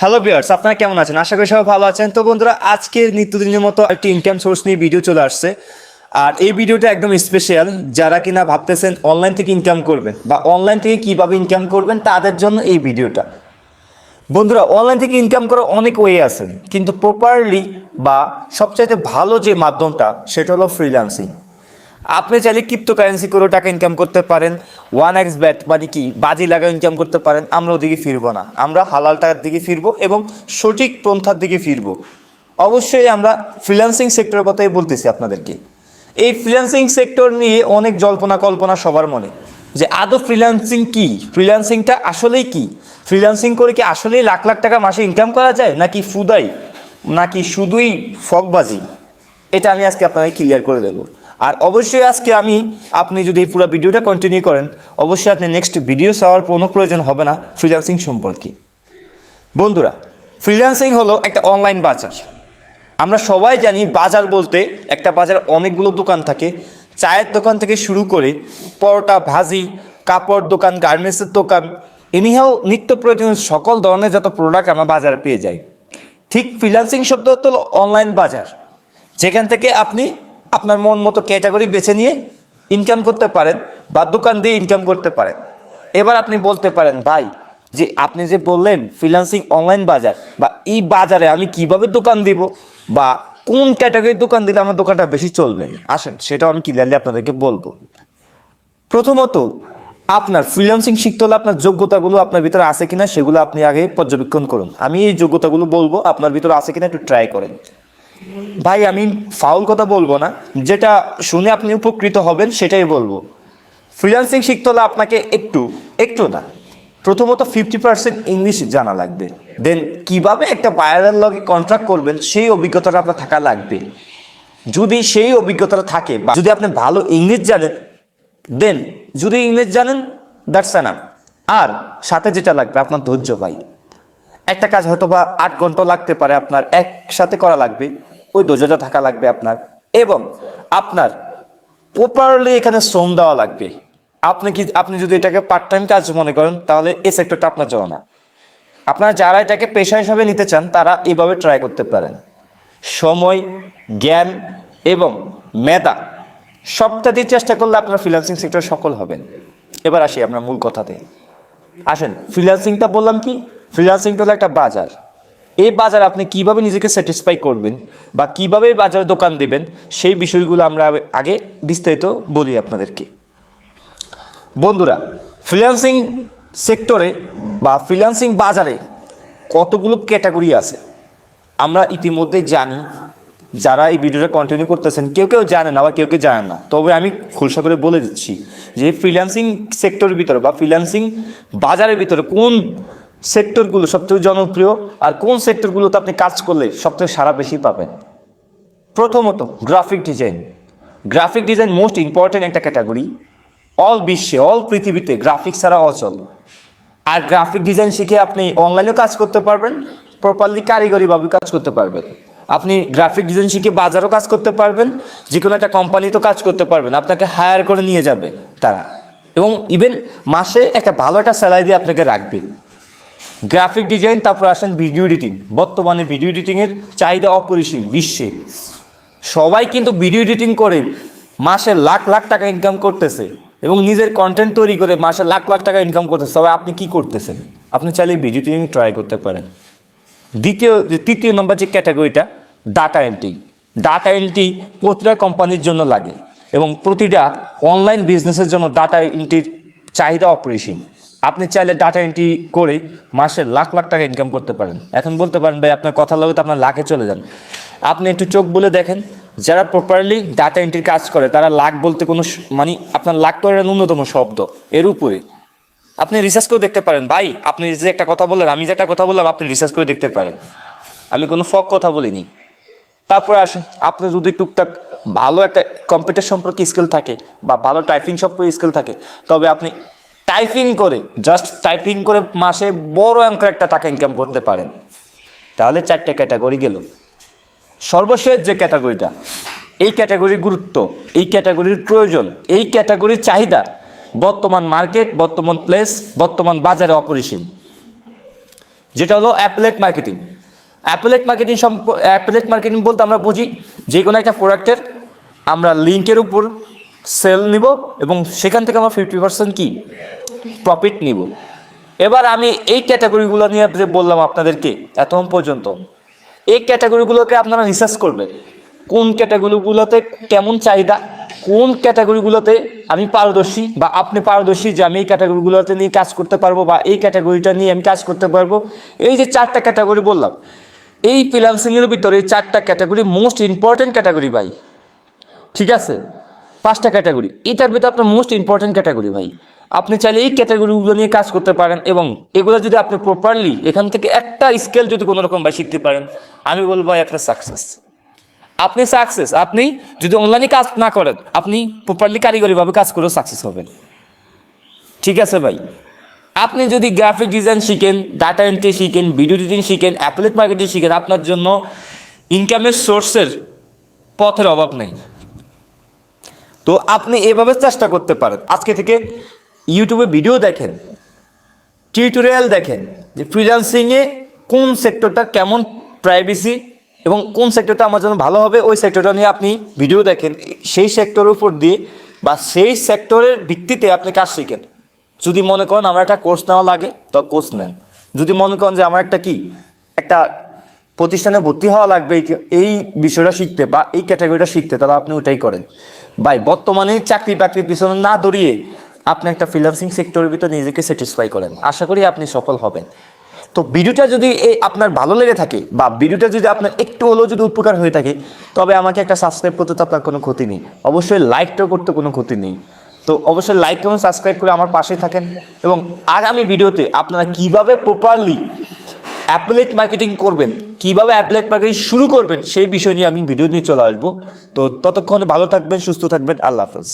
Hello বিয়ার্স আপনারা কেমন আছেন? আশা করি সবাই ভালো আছেন। তো বন্ধুরা, আজকের নিত্যদিনের মতো একটি ইনকাম সোর্স নিয়ে ভিডিও চলে আসছে। আর এই ভিডিওটা একদম স্পেশাল যারা কিনা ভাবতেছেন অনলাইন থেকে ইনকাম করবেন বা অনলাইন থেকে কীভাবে ইনকাম করবেন, তাদের জন্য এই ভিডিওটা বন্ধুরা অনলাইন থেকে ইনকাম করার অনেক ওয়ে আছে, কিন্তু প্রপারলি বা সবচাইতে ভালো যে মাধ্যমটা, সেটা হলো ফ্রিল্যান্সিং আপনি চাইলে ক্রিপ্টো কারেন্সি করে টাকা ইনকাম করতে পারেন। ওয়ান এক্স ব্যাট মানে কি? বাজি লাগা ইনকাম করতে পারেন। আমরা ওদিকে ফিরবো না। আমরা হালাল টাকার দিকে ফিরবো এবং সঠিক পন্থার দিকে ফিরবো। অবশ্যই আমরা ফ্রিল্যান্সিং সেক্টরের কথাই বলতেছি আপনাদেরকে। এই ফ্রিল্যান্সিং সেক্টর নিয়ে অনেক জল্পনা কল্পনা সবার মনে। যে আদৌ ফ্রিল্যান্সিং কি? ফ্রিল্যান্সিংটা আসলেই কি? ফ্রিল্যান্সিং করে কি আসলেই লাখ লাখ টাকা মাসে ইনকাম করা যায়? নাকি ফুদাই? নাকি শুধুই ফকবাজি? এটা আমি আজকে আপনাকে ক্লিয়ার করে দেবো। আর অবশ্যই আজকে আমি আপনি যদি এই পুরো ভিডিওটা কন্টিনিউ করেন, অবশ্যই আপনি নেক্সট ভিডিও চাওয়ার কোনো প্রয়োজন হবে না ফ্রিল্যান্সিং সম্পর্কে। বন্ধুরা ফ্রিল্যান্সিং হলো একটা অনলাইন বাজার। আমরা সবাই জানি বাজার বলতে একটা বাজার অনেকগুলো দোকান থাকে। চায়ের দোকান থেকে শুরু করে পরোটা, ভাজি, কাপড় দোকান গার্মেন্টসের দোকান এনিহাও নিত্য প্রয়োজনীয় সকল ধরনের যত প্রোডাক্ট আমরা বাজারে পেয়ে যাই। ঠিক ফ্রিল্যান্সিং শব্দ হলো অনলাইন বাজার। যেখান থেকে আপনি আপনার মন মতো ক্যাটাগরি বেছে নিয়ে ইনকাম করতে পারেন বা দোকান দিয়ে ইনকাম করতে পারেন। এবার আপনি বলতে পারেন, ভাই, যে আপনি যে বললেন ফ্রিল্যান্সিং অনলাইন বাজার বা এই বাজারে আমি কীভাবে দোকান দিব বা কোন ক্যাটাগরির দোকান দিলে আমার দোকানটা বেশি চলবে? আসেন সেটাও আমি ক্লিয়ারলি আপনাদেরকে বলব। প্রথমত, আপনার ফ্রিল্যান্সিং শিখতে হলে আপনার যোগ্যতাগুলো আপনার ভিতরে আছে কিনা সেগুলো আপনি আগে পর্যবেক্ষণ করুন। আমি এই যোগ্যতাগুলো বলব, আপনার ভিতরে আছে কিনা একটু ট্রাই করেন। ভাই, আমি ফাউল কথা বলব না। যেটা শুনে আপনি উপকৃত হবেন, সেটাই বলব। ফ্রিল্যান্সিং শিখতে হলে আপনাকে একটু একটু না, প্রথমত ফিফটি পার্সেন্ট ইংলিশ জানা লাগবে। দেন কীভাবে একটা বায়ারের লগে কন্ট্রাক্ট করবেন, সেই অভিজ্ঞতাটা আপনার থাকা লাগবে। যদি সেই অভিজ্ঞতাটা থাকে, বা যদি আপনি ভালো ইংলিশ জানেন দেন যদি ইংলিশ জানেন দ্যাটস না আর সাথে যেটা লাগবে, আপনার ধৈর্য ভাই। একটা কাজ হয়তো বা আট ঘণ্টা লাগতে পারে আপনার, একসাথে করা লাগবে, ওই ধৈর্যটা থাকা লাগবে আপনার। এবং আপনার প্রপারলি এখানে শ্রম দেওয়া লাগবে। আপনি কি আপনি যদি এটাকে পার্ট টাইম কাজ মনে করেন, তাহলে এই সেক্টরটা আপনার জন্য না। আপনারা যারা এটাকে পেশা হিসাবে নিতে চান, তারা এইভাবে ট্রাই করতে পারেন। সময়, জ্ঞান এবং মেধা সবটা দিয়ে চেষ্টা করলে আপনার ফ্রিল্যান্সিং সেক্টর সফল হবেন। এবার আসি আপনার মূল কথাতে। আসেন ফ্রিল্যান্সিংটা বললাম কি? ফ্রিল্যান্সিংটা হলো একটা বাজার। এই বাজার আপনি কীভাবে নিজেকে স্যাটিসফাই করবেন বা কীভাবে বাজারে দোকান দেবেন, সেই বিষয়গুলো আমরা আগে বিস্তারিত বলি আপনাদেরকে। বন্ধুরা ফ্রিল্যান্সিং সেক্টরে বা ফ্রিল্যান্সিং বাজারে কতগুলো ক্যাটাগরি আছে? আমরা ইতিমধ্যে জানি, যারা এই ভিডিওটা কন্টিনিউ করতেছেন, কেউ কেউ জানেন আবার কেউ কেউ জানেন না। তবে আমি খুলসা করে বলে দিচ্ছি যে ফ্রিল্যান্সিং সেক্টরের ভিতরে বা ফ্রিল্যান্সিং বাজারের ভিতরে কোন সেক্টরগুলো সবচেয়ে জনপ্রিয় আর কোন সেক্টরগুলোতে আপনি কাজ করলে সবচেয়ে সারা বেশি পাবেন? প্রথমত graphic design graphic design most important একটা ক্যাটাগরি অল বিশ্বে অল পৃথিবীতে গ্রাফিক ছাড়া অচল। আর গ্রাফিক ডিজাইন শিখে আপনি অনলাইনেও কাজ করতে পারবেন প্রপারলি কারিগরিভাবে কাজ করতে পারবেন। আপনি গ্রাফিক ডিজাইন শিখে বাজারও কাজ করতে পারবেন যে কোনো একটা কোম্পানিতেও কাজ করতে পারবেন, আপনাকে হায়ার করে নিয়ে যাবে তারা। এবং ইভেন মাসে একটা ভালো একটা স্যালারি দিয়ে আপনাকে রাখবে। গ্রাফিক ডিজাইন তারপর আসেন ভিডিও এডিটিং বর্তমানে ভিডিও এডিটিংয়ের চাহিদা অপরিসীম, বিশ্বে। সবাই কিন্তু ভিডিও এডিটিং করে, মাসে লাখ লাখ টাকা ইনকাম করতেছে এবং নিজের কন্টেন্ট তৈরি করে মাসে লাখ লাখ টাকা ইনকাম করতেছে। তবে আপনি কি করতেছেন? আপনি চাইলে ভিডিও এডিটিং ট্রাই করতে পারেন। দ্বিতীয়, তৃতীয় নম্বর যে ক্যাটাগরিটা ডাটা এন্ট্রি ডাটা এন্ট্রি প্রতিটা কোম্পানির জন্য লাগে এবং প্রতিটা অনলাইন বিজনেসের জন্য ডাটা এন্ট্রির চাহিদা অপরিসীম। আপনি চাইলে ডাটা এন্ট্রি করে মাসে লাখ লাখ টাকা ইনকাম করতে পারেন। এখন বলতে পারেন, ভাই, আপনার কথা লাগে তো আপনার লাখে চলে যান। আপনি একটু চোখ বলে দেখেন, যারা প্রপারলি ডাটা এন্ট্রির কাজ করে, তারা লাখ বলতে কোনো মানে আপনার লাখ করে ন্যূনতম শব্দ, এর উপরে। আপনি রিসার্চ করে দেখতে পারেন, ভাই, আপনি যে একটা কথা বললেন, আমি যে একটা কথা বললাম, আপনি রিসার্চ করে দেখতে পারেন। আমি কোনো ফক কথা বলিনি। তারপরে আসেন আপনি যদি টুকটাক ভালো একটা কম্পিউটার সম্পর্কে স্কিল থাকে বা ভালো টাইপিং সম্পর্কে স্কিল থাকে, তবে আপনি টাইপিং করে জাস্ট টাইপিং করে মাসে বড় অঙ্কের একটা টাকা ইনকাম করতে পারেন। তাহলে চারটে ক্যাটাগরি গেল। সর্বশেষ যে ক্যাটাগরিটা এই ক্যাটাগরির গুরুত্ব, এই ক্যাটাগরির প্রয়োজন, এই ক্যাটাগরির চাহিদা, বর্তমান মার্কেট বর্তমান প্লেস বর্তমান বাজারে অপরিসীম। যেটা হলো অ্যাপলেট মার্কেটিং অ্যাপলেট মার্কেটিং সম্প অ্যাপলেট মার্কেটিং বলতে আমরা বুঝি যে কোনো একটা প্রোডাক্টের আমরা লিঙ্কের উপর সেল নিব এবং সেখান থেকে আমরা ফিফটি পার্সেন্ট কি? প্রফিট নিব। এবার আমি এই ক্যাটাগরিগুলো নিয়ে যে বললাম আপনাদেরকে এতক্ষণ পর্যন্ত, এই ক্যাটাগরিগুলোকে আপনারা রিসার্চ করবেন। কোন ক্যাটাগরিগুলোতে কেমন চাহিদা, কোন ক্যাটাগরিগুলোতে আমি পারদর্শী বা আপনি পারদর্শী যে আমি এই ক্যাটাগরিগুলোতে নিয়ে কাজ করতে পারব বা এই ক্যাটাগরিটা নিয়ে আমি কাজ করতে পারব। এই যে চারটা ক্যাটাগরি বললাম, এই ফ্রিলান্সিংয়ের ভিতরে চারটা ক্যাটাগরি মোস্ট ইম্পর্টেন্ট ক্যাটাগরি ভাই। ঠিক আছে? পাঁচটা ক্যাটাগরি এটার ভিতরে আপনার মোস্ট ইম্পর্টেন্ট ক্যাটাগরি ভাই। আপনি চাইলে এই ক্যাটাগরিগুলো নিয়ে কাজ করতে পারেন এবং এগুলো যদি আপনি প্রপারলি এখান থেকে একটা স্কেল যদি কোনো রকম ভাই শিখতে পারেন, আমি বলব একটা সাকসেস আপনি সাকসেস আপনি যদি অনলাইনে কাজ না করেন, আপনি প্রপারলি কারিগরিভাবে কাজ করেও সাকসেস হবেন। ঠিক আছে ভাই? আপনি যদি গ্রাফিক ডিজাইন শিখেন ডাটা এন্ট্রি শিখেন ভিডিও এডিটিং শিখেন অ্যাপলেট মার্কেটিং শিখেন, আপনার জন্য ইনকামের সোর্সের পথের অভাব নেই। তো আপনি এভাবে চেষ্টা করতে পারেন। আজকে থেকে ইউটিউবে ভিডিও দেখেন টিউটোরিয়াল দেখেন যে ফ্রিল্যান্সিংয়ে কোন সেক্টরটা কেমন প্রাইভেসি এবং কোন সেক্টরটা আমার জন্য ভালো হবে, ওই সেক্টরটা নিয়ে আপনি ভিডিও দেখেন। সেই সেক্টরের উপর দিয়ে বা সেই সেক্টরের ভিত্তিতে আপনি কাজ শিখেন। যদি মনে করেন আমার একটা কোর্স নেওয়া লাগে, তো কোর্স নেন। যদি মনে করেন যে আমার একটা কি, একটা প্রতিষ্ঠানে ভর্তি হওয়া লাগবে, এই- বিষয়টা শিখতে বা এই ক্যাটাগরিটা শিখতে, তাহলে আপনি ওটাই করেন। ভাই, বর্তমানে চাকরি বাকরির পিছনে না দৌড়িয়ে আপনি একটা ফ্রিল্যান্সিং সেক্টরের ভিতরে নিজেকে স্যাটিসফাই করেন। আশা করি আপনি সফল হবেন। তো ভিডিওটা যদি এই আপনার ভালো লেগে থাকে, বা ভিডিওটা যদি আপনার একটু হলেও যদি উপকার হয়ে থাকে, তবে আমাকে একটা সাবস্ক্রাইব করতে তো আপনার কোনো ক্ষতি নেই। অবশ্যই লাইকটাও করতে কোনো ক্ষতি নেই। তো অবশ্যই লাইক এবং সাবস্ক্রাইব করে আমার পাশে থাকেন। এবং আগামী ভিডিওতে আপনারা কীভাবে প্রপারলি অ্যাপলেট মার্কেটিং করবেন, কীভাবে অ্যাপলেট মার্কেটিং শুরু করবেন, সেই বিষয় নিয়ে আমি ভিডিও নিয়ে চলে আসব। তো ততক্ষণে ভালো থাকবেন, সুস্থ থাকবেন। আল্লাহ হাফেজ।